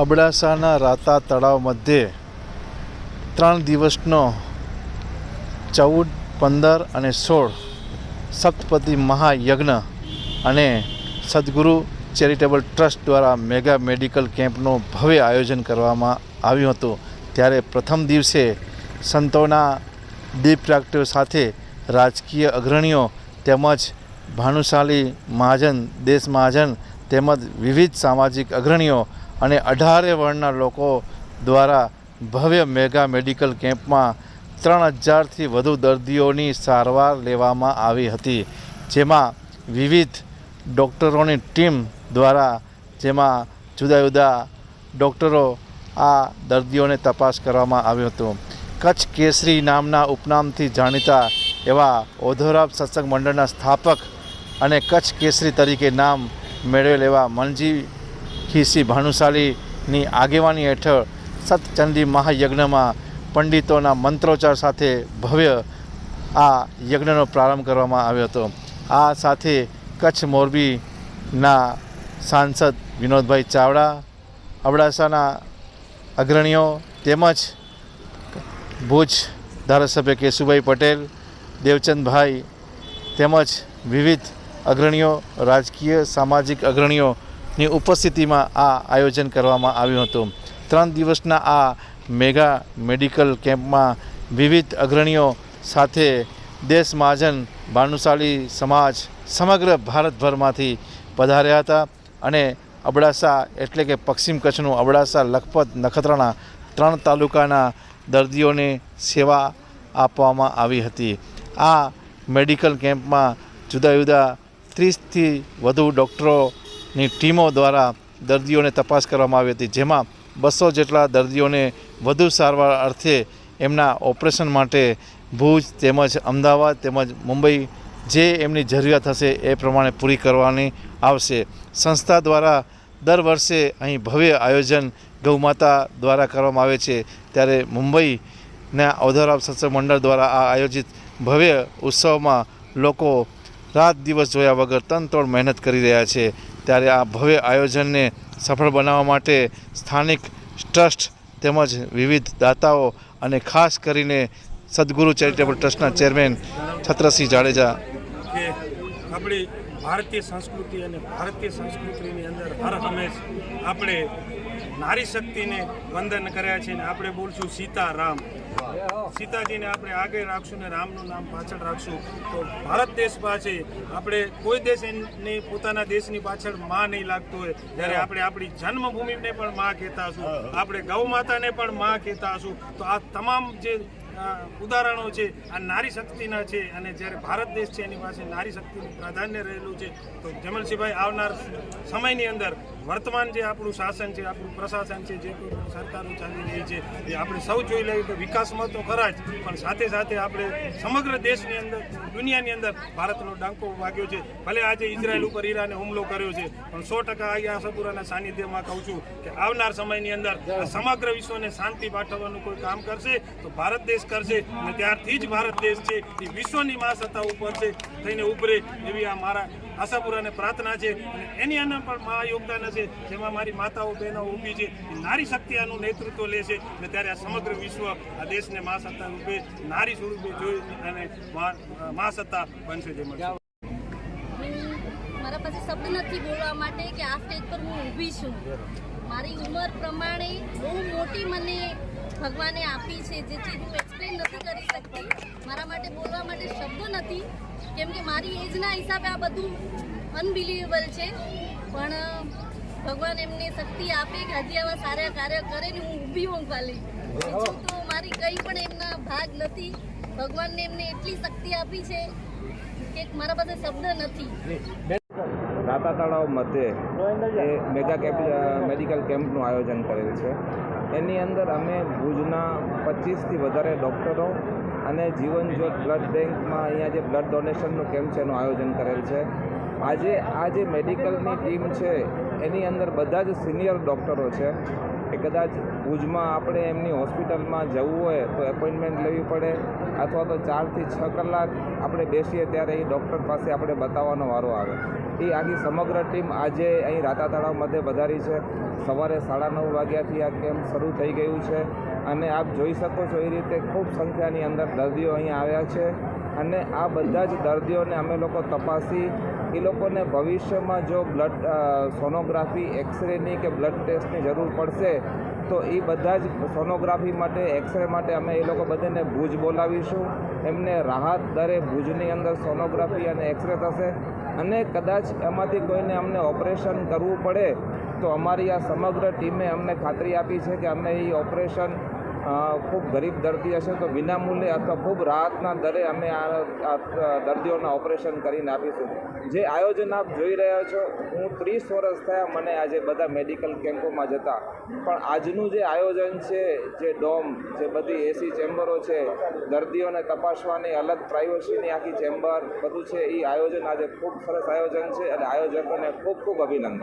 અબડાસાના રાતા તળાવ મધ્યે ત્રણ દિવસનો ચૌદ, પંદર અને સોળ સપ્તપતિ મહાયજ્ઞ અને સદગુરુ ચેરિટેબલ ટ્રસ્ટ દ્વારા મેગા મેડિકલ કેમ્પનું ભવ્ય આયોજન કરવામાં આવ્યું હતું. ત્યારે પ્રથમ દિવસે સંતોના દીપ પ્રાગટ્યો સાથે રાજકીય અગ્રણીઓ તેમજ ભાનુશાલી મહાજન, દેશ મહાજન તેમજ વિવિધ સામાજિક અગ્રણીઓ અને અઢારે વર્ણના લોકો દ્વારા ભવ્ય મેગા મેડિકલ કેમ્પમાં ત્રણ હજારથી વધુ દર્દીઓની સારવાર લેવામાં આવી હતી, જેમાં વિવિધ ડૉક્ટરોની ટીમ દ્વારા, જેમાં જુદા જુદા ડૉક્ટરો આ દર્દીઓને તપાસ કરવામાં આવ્યું હતું. કચ્છ કેસરી નામના ઉપનામથી જાણીતા એવા ઓધોરાબ સત્સંગ મંડળના સ્થાપક અને કચ્છ કેસરી તરીકે નામ મેળવેલ એવા મનજી ખીસી ભાનુશાલીની આગેવાની હેઠળ સતચંદી મહાયજ્ઞમાં પંડિતોના મંત્રોચ્ચાર સાથે ભવ્ય આ યજ્ઞનો પ્રારંભ કરવામાં આવ્યો હતો. આ સાથે કચ્છ મોરબીના સાંસદ વિનોદભાઈ ચાવડા, અબડાસાના અગ્રણીઓ તેમજ ભુજ ધારાસભ્ય કેશુભાઈ પટેલ, દેવચંદભાઈ તેમજ વિવિધ અગ્રણીઓ, રાજકીય, સામાજિક અગ્રણીઓની ઉપસ્થિતિમાં આ આયોજન કરવામાં આવ્યું હતું. ત્રણ દિવસના આ મેગા મેડિકલ કેમ્પમાં વિવિધ અગ્રણીઓ સાથે દેશ મહાજન ભાનુશાળી સમાજ સમગ્ર ભારતભરમાંથી પધાર્યા હતા અને અબડાસા એટલે કે પશ્ચિમ કચ્છનું અબડાસા, લખપત, નખત્રાણા ત્રણ તાલુકાના દર્દીઓને સેવા આપવામાં આવી હતી. આ મેડિકલ કેમ્પમાં જુદા જુદા ત્રીસથી વધુ ડૉક્ટરોની ટીમો દ્વારા દર્દીઓને તપાસ કરવામાં આવી હતી, જેમાં બસો જેટલા દર્દીઓને વધુ સારવાર અર્થે એમના ઓપરેશન માટે ભુજ તેમજ અમદાવાદ તેમજ મુંબઈ જે એમની જરૂરિયાત હશે એ પ્રમાણે પૂરી કરવાની આવશે. સંસ્થા દ્વારા દર વર્ષે અહીં ભવ્ય આયોજન ગૌમાતા દ્વારા કરવામાં આવે છે. ત્યારે મુંબઈના ઔધરાબ સત્સંગ મંડળ દ્વારા આ આયોજિત ભવ્ય ઉત્સવમાં લોકો રાત દિવસ જોયા વગર તનતોડ મહેનત કરી રહ્યા છે. ત્યારે આ ભવ્ય આયોજનને સફળ બનાવવા માટે સ્થાનિક ટ્રસ્ટ તેમજ વિવિધ દાતાઓ અને ખાસ કરીને સદગુરુ ચેરિટેબલ ટ્રસ્ટના ચેરમેન છત્રસિંહ જાડેજા. આપણી ભારતીય સંસ્કૃતિ અને ભારતીય સંસ્કૃતિની અંદર હર હંમેશ આપણે નારી શક્તિને વંદન કર્યા છે ને આપણે બોલશું સીતારામ. સીતાજીને આપણે આગળ રાખશું ને રામનું નામ પાછળ રાખશું. તો ભારત દેશ પાસે આપણે કોઈ દેશ એની પોતાના દેશની પાછળમાં નહીં લાગતું હોય. જ્યારે આપણે આપણી જન્મભૂમિને પણ માં કહેતા હશું આપણે ગૌ માતાને પણ માં કહેતા હશું તો આ તમામ જે ઉદાહરણો છે, આ નારી શક્તિના છે અને જ્યારે ભારત દેશ છે એની પાસે નારી શક્તિનું પ્રાધાન્ય રહેલું છે, તો જમલસિંહભાઈ આવનાર સમયની અંદર વર્તમાન જે આપણું શાસન છે, આપણું પ્રશાસન છે, જે સરકારો ચાલી રહી છે, એ આપણે સૌ જોઈ લઈએ તો વિકાસમાં તો ખરા જ, પણ સાથે સાથે આપણે સમગ્ર દેશની અંદર, દુનિયાની અંદર ભારતનો ડાંકો વાગ્યો છે. ભલે આજે ઇઝરાયલ ઉપર ઈરાને હુમલો કર્યો છે, પણ સો ટકા આ સપુરાના સાનિધ્યમાં કહું છું કે આવનાર સમયની અંદર સમગ્ર વિશ્વને શાંતિ પાઠવવાનું કોઈ કામ કરશે, તો ભારત દેશ કરશે અને ત્યારથી જ ભારત દેશ છે, એ વિશ્વની મહાસત્તા ઉપર છે, થઈને ઉભરે એવી આ મારા આશાપુરાને પ્રાર્થના છે. એની અંદર પણ મહા યોગદાન હશે, જેમાં મારી માતાઓ, બહેનો ઊભી છે. નારી શક્તિ આનું નેતૃત્વ લે છે. અને ત્યારે આ સમગ્ર વિશ્વ આ દેશને મહાસત્તા રૂપે નારી સ્વરૂપે જોઈ અને મહાસત્તા બનશે જેમ મારા પાસે શબ્દ નથી બોલવા માટે કે આ સ્ટેજ પર હું ઊભી છું. મારી ઉંમર પ્રમાણે બહુ મોટી મને ભગવાને આપી છે જે ચીજ હું એક્સપ્લેન નથી કરી શકતી, મારા માટે બોલવા માટે શબ્દો નથી, કેમ કે મારી એજના હિસાબે આ બધું અનબિલીવેબલ છે. પણ ભગવાન એમને શક્તિ આપે કે હજી આવા સારા કાર્ય કરે ને હું ઊભી હોઉં ખાલી. બીજું તો મારી કંઈ પણ એમના ભાગ નથી. ભગવાનને એમને એટલી શક્તિ આપી છે કે મારા પાસે શબ્દ નથી. રાતા તળાવ મધ્યે એ મેગા કેપ મેડિકલ કેમ્પનું આયોજન કરેલ છે. એની અંદર અમે ભુજના પચીસથી વધારે ડૉક્ટરો અને જીવન જ્યોત બ્લડ બેંકમાં અહીંયા જે બ્લડ ડોનેશનનું કેમ્પ છે એનું આયોજન કરેલ છે. આજે આ જે મેડિકલની ટીમ છે, એની અંદર બધા જ સિનિયર ડૉક્ટરો છે. કે કદાચ ભુજમાં આપણે એમની હોસ્પિટલમાં જવું હોય તો એપોઇન્ટમેન્ટ લેવી પડે અથવા તો ચારથી છ કલાક આપણે બેસીએ ત્યારે એ ડૉક્ટર પાસે આપણે બતાવવાનો વારો આવે. એ આખી સમગ્ર ટીમ આજે અહીં રાતા તળાવ મધ્યે વધારી છે. સવારે સાડા નવ વાગ્યાથી આ કેમ્પ શરૂ થઈ ગયું છે અને આપ જોઈ શકો છો એ રીતે ખૂબ સંખ્યાની અંદર દર્દીઓ અહીં આવ્યા છે અને આ બધા જ દર્દીઓને અમે લોકો તપાસી એ લોકોને ભવિષ્યમાં જો બ્લડ સોનોગ્રાફી એક્સરેની કે બ્લડ ટેસ્ટની જરૂર પડશે, તો એ બધા જ સોનોગ્રાફી માટે એક્સરે માટે અમે એ લોકો બધાને ભુજ બોલાવીશું. એમને રાહત દરે ભુજની અંદર સોનોગ્રાફી અને એક્સરે થશે. અને કદાચ એમાંથી કોઈને અમને ઓપરેશન કરવું પડે, તો અમારી આ સમગ્ર ટીમે અમને ખાતરી આપી છે કે અમે એ ઓપરેશન ખૂબ ગરીબ દર્દી હશે તો વિનામૂલ્યે અથવા ખૂબ રાહતના દરે અમે આ દર્દીઓના ઓપરેશન કરીને આપીશું. જે આયોજન આપ જોઈ રહ્યા છો, હું ત્રીસ વર્ષ થયા મને આજે બધા મેડિકલ કેમ્પોમાં જતા. પણ આજનું જે આયોજન છે, જે ડોમ, જે બધી એસી ચેમ્બરો છે, દર્દીઓને તપાસવાની અલગ પ્રાઇવસીની આખી ચેમ્બર બધું છે એ આયોજન આજે ખૂબ સરસ આયોજન છે, અને આયોજકોને ખૂબ ખૂબ અભિનંદન.